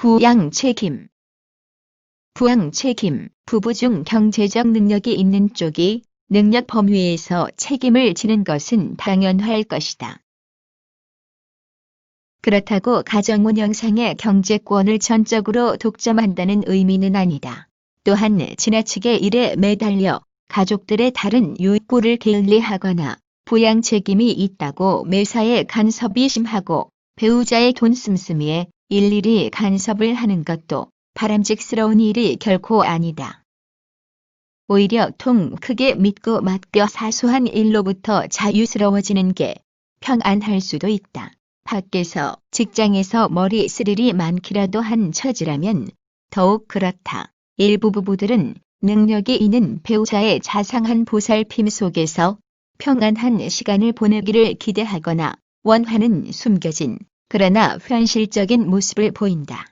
부양 책임 부양 책임, 부부 중 경제적 능력이 있는 쪽이 능력 범위에서 책임을 지는 것은 당연할 것이다. 그렇다고 가정 운영상의 경제권을 전적으로 독점한다는 의미는 아니다. 또한 지나치게 일에 매달려 가족들의 다른 욕구를 게을리하거나 부양 책임이 있다고 매사에 간섭이 심하고 배우자의 돈 씀씀이에 일일이 간섭을 하는 것도 바람직스러운 일이 결코 아니다. 오히려 통 크게 믿고 맡겨 사소한 일로부터 자유스러워지는 게 평안할 수도 있다. 밖에서 직장에서 머리 쓸 일이 많기라도 한 처지라면 더욱 그렇다. 일부 부부들은 능력이 있는 배우자의 자상한 보살핌 속에서 평안한 시간을 보내기를 기대하거나 원하는 숨겨진 그러나 현실적인 모습을 보인다.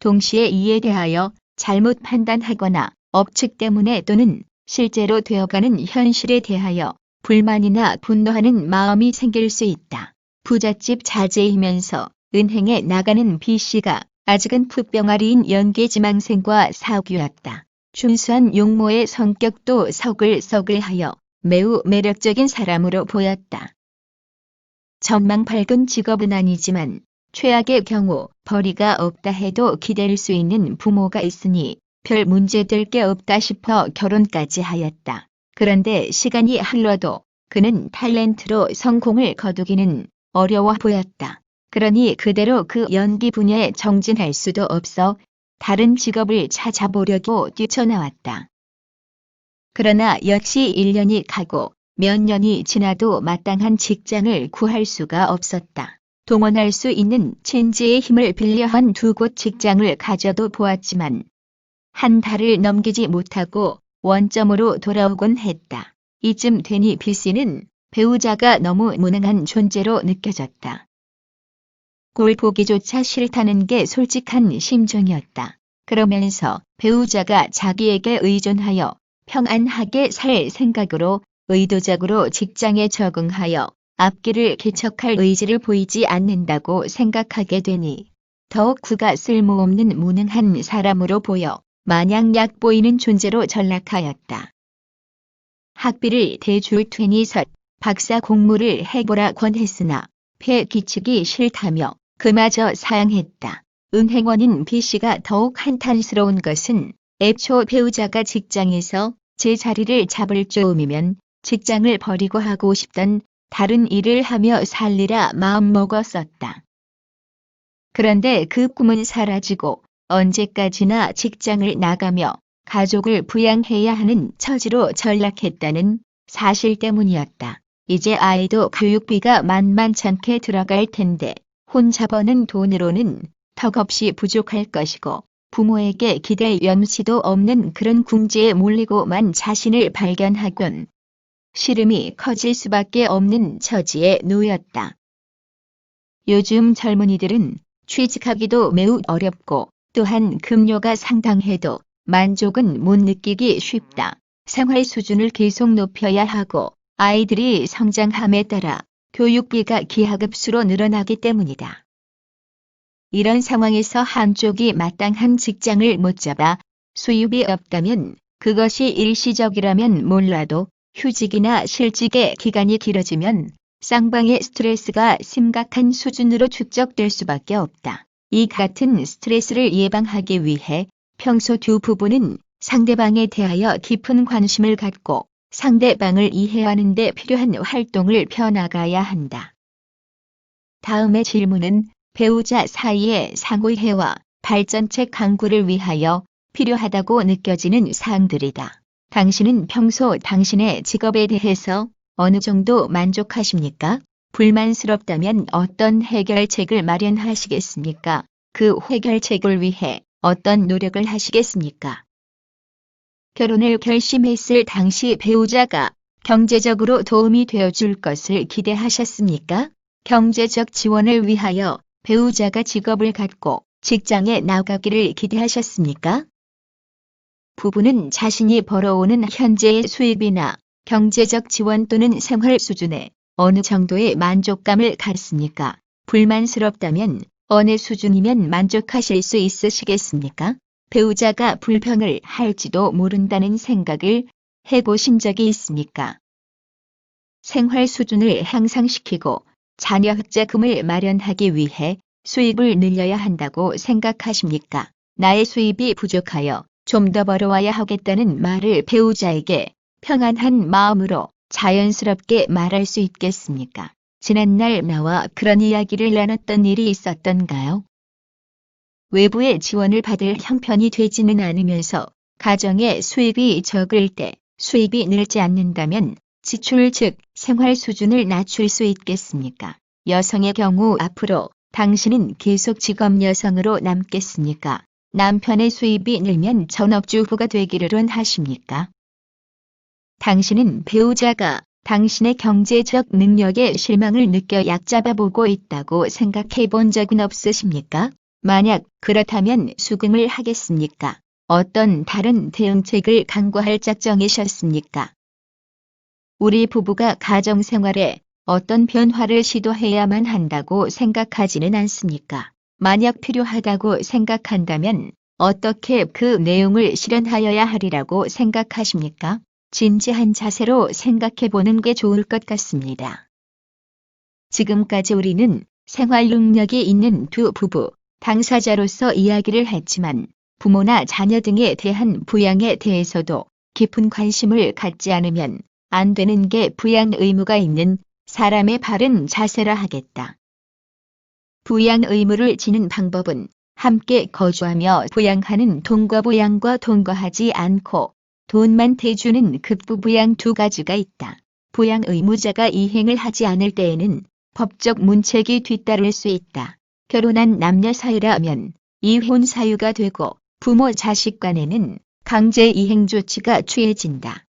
동시에 이에 대하여 잘못 판단하거나 억측 때문에 또는 실제로 되어가는 현실에 대하여 불만이나 분노하는 마음이 생길 수 있다. 부잣집 자제이면서 은행에 나가는 B씨가 아직은 풋병아리인 연계지망생과 사귀었다. 준수한 용모의 성격도 서글서글하여 매우 매력적인 사람으로 보였다. 전망 밝은 직업은 아니지만 최악의 경우 벌이가 없다 해도 기댈 수 있는 부모가 있으니 별 문제될 게 없다 싶어 결혼까지 하였다. 그런데 시간이 흘러도 그는 탤런트로 성공을 거두기는 어려워 보였다. 그러니 그대로 그 연기 분야에 정진할 수도 없어 다른 직업을 찾아보려고 뛰쳐나왔다. 그러나 역시 1년이 가고 몇 년이 지나도 마땅한 직장을 구할 수가 없었다. 동원할 수 있는 첸지의 힘을 빌려 한 두 곳 직장을 가져도 보았지만 한 달을 넘기지 못하고 원점으로 돌아오곤 했다. 이쯤 되니 비씨는 배우자가 너무 무능한 존재로 느껴졌다. 꼴 보기조차 싫다는 게 솔직한 심정이었다. 그러면서 배우자가 자기에게 의존하여 평안하게 살 생각으로 의도적으로 직장에 적응하여 앞길을 개척할 의지를 보이지 않는다고 생각하게 되니 더욱 그가 쓸모없는 무능한 사람으로 보여 마냥 약 보이는 존재로 전락하였다. 학비를 대줄 서 박사 공무를 해보라 권했으나 폐 끼치기 싫다며 그마저 사양했다. 은행원인 B씨가 더욱 한탄스러운 것은 애초 배우자가 직장에서 제 자리를 잡을 즈음이면 직장을 버리고 하고 싶던 다른 일을 하며 살리라 마음먹었었다. 그런데 그 꿈은 사라지고 언제까지나 직장을 나가며 가족을 부양해야 하는 처지로 전락했다는 사실 때문이었다. 이제 아이도 교육비가 만만찮게 들어갈 텐데 혼자 버는 돈으로는 턱없이 부족할 것이고 부모에게 기댈 염치도 없는 그런 궁지에 몰리고만 자신을 발견하곤 시름이 커질 수밖에 없는 처지에 놓였다. 요즘 젊은이들은 취직하기도 매우 어렵고 또한 급료가 상당해도 만족은 못 느끼기 쉽다. 생활 수준을 계속 높여야 하고 아이들이 성장함에 따라 교육비가 기하급수로 늘어나기 때문이다. 이런 상황에서 한쪽이 마땅한 직장을 못 잡아 수입이 없다면 그것이 일시적이라면 몰라도 휴직이나 실직의 기간이 길어지면 쌍방의 스트레스가 심각한 수준으로 축적될 수밖에 없다. 이 같은 스트레스를 예방하기 위해 평소 두 부부는 상대방에 대하여 깊은 관심을 갖고 상대방을 이해하는 데 필요한 활동을 펴나가야 한다. 다음의 질문은 배우자 사이의 상호이해와 발전책 강구를 위하여 필요하다고 느껴지는 사항들이다. 당신은 평소 당신의 직업에 대해서 어느 정도 만족하십니까? 불만스럽다면 어떤 해결책을 마련하시겠습니까? 그 해결책을 위해 어떤 노력을 하시겠습니까? 결혼을 결심했을 당시 배우자가 경제적으로 도움이 되어줄 것을 기대하셨습니까? 경제적 지원을 위하여 배우자가 직업을 갖고 직장에 나가기를 기대하셨습니까? 부부는 자신이 벌어오는 현재의 수입이나 경제적 지원 또는 생활 수준에 어느 정도의 만족감을 갖습니까? 불만스럽다면 어느 수준이면 만족하실 수 있으시겠습니까? 배우자가 불평을 할지도 모른다는 생각을 해보신 적이 있습니까? 생활 수준을 향상시키고 자녀 흑자금을 마련하기 위해 수입을 늘려야 한다고 생각하십니까? 나의 수입이 부족하여 좀 더 벌어와야 하겠다는 말을 배우자에게 평안한 마음으로 자연스럽게 말할 수 있겠습니까? 지난날 나와 그런 이야기를 나눴던 일이 있었던가요? 외부의 지원을 받을 형편이 되지는 않으면서 가정의 수입이 적을 때 수입이 늘지 않는다면 지출 즉 생활 수준을 낮출 수 있겠습니까? 여성의 경우 앞으로 당신은 계속 직업 여성으로 남겠습니까? 남편의 수입이 늘면 전업주부가 되기를 원하십니까? 당신은 배우자가 당신의 경제적 능력에 실망을 느껴 약잡아 보고 있다고 생각해 본 적은 없으십니까? 만약 그렇다면 수긍을 하겠습니까? 어떤 다른 대응책을 강구할 작정이셨습니까? 우리 부부가 가정 생활에 어떤 변화를 시도해야만 한다고 생각하지는 않습니까? 만약 필요하다고 생각한다면 어떻게 그 내용을 실현하여야 하리라고 생각하십니까? 진지한 자세로 생각해 보는 게 좋을 것 같습니다. 지금까지 우리는 생활 능력이 있는 두 부부, 당사자로서 이야기를 했지만 부모나 자녀 등에 대한 부양에 대해서도 깊은 관심을 갖지 않으면 안 되는 게 부양 의무가 있는 사람의 바른 자세라 하겠다. 부양 의무를 지는 방법은 함께 거주하며 부양하는 동거부양과 동거하지 않고 돈만 대주는 급부부양 두 가지가 있다. 부양 의무자가 이행을 하지 않을 때에는 법적 문책이 뒤따를 수 있다. 결혼한 남녀 사이라면 이혼 사유가 되고 부모 자식 간에는 강제 이행 조치가 취해진다.